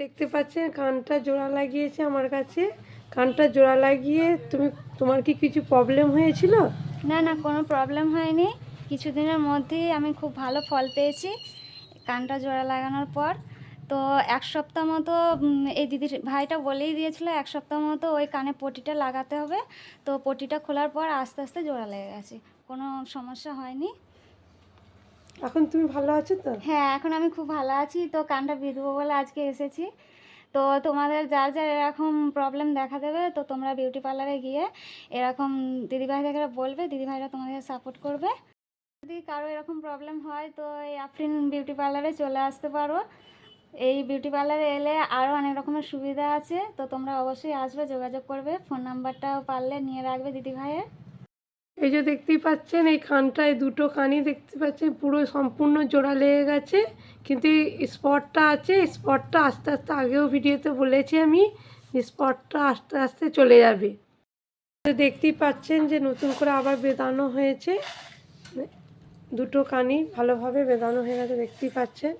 দেখতে পাচ্ছেন, কানটা জোড়া লাগিয়েছে আমার কাছে। কানটা জোড়া লাগিয়ে তুমি, তোমার কি কিছু প্রবলেম হয়েছিল? না না, কোনো প্রবলেম হয়নি। কিছুদিনের মধ্যেই আমি খুব ভালো ফল পেয়েছি কানটা জোড়া লাগানোর পর। তো এক সপ্তাহ মতো এই দিদির ভাইটা বলেই দিয়েছিল, এক সপ্তাহ মতো ওই কানে পটিটা লাগাতে হবে। তো পটিটা খোলার পর আস্তে আস্তে জোড়া লেগে গেছে। কোনো সমস্যা হয়নি। এখন তুমি ভালো আছো তো? হ্যাঁ এখন আমি খুব ভালো আছি। তো কানটা বিধবো বলে আজকে এসেছি। তো তোমাদের যার যার এরকম প্রবলেম দেখা দেবে, তো তোমরা বিউটি পার্লারে গিয়ে এরকম দিদিভাইদেরকে বলবে, দিদিভাইরা তোমাদের সাপোর্ট করবে। যদি কারও এরকম প্রবলেম হয়, তো এই আফরিন বিউটি পার্লারে চলে আসতে পারো। এই বিউটি পার্লারে এলে আরও অনেক রকমের সুবিধা আছে। তো তোমরা অবশ্যই আসবে, যোগাযোগ করবে। ফোন নাম্বারটাও পারলে নিয়ে রাখবে দিদিভাইয়ের। এই যে দেখতেই পাচ্ছেন, এই কানটায় দুটো কানই দেখতে পাচ্ছেন, পুরো সম্পূর্ণ জোড়া লেগে গেছে। কিন্তু স্পটটা আছে স্পটটা আস্তে আস্তে আগেও ভিডিওতে বলেছি আমি স্পটটা আস্তে আস্তে চলে যাবে। দেখতেই পাচ্ছেন যে নতুন করে আবার বেদানো হয়েছে। দুটো কানই ভালোভাবে বেদানো হয়ে গেছে, দেখতেই পাচ্ছেন।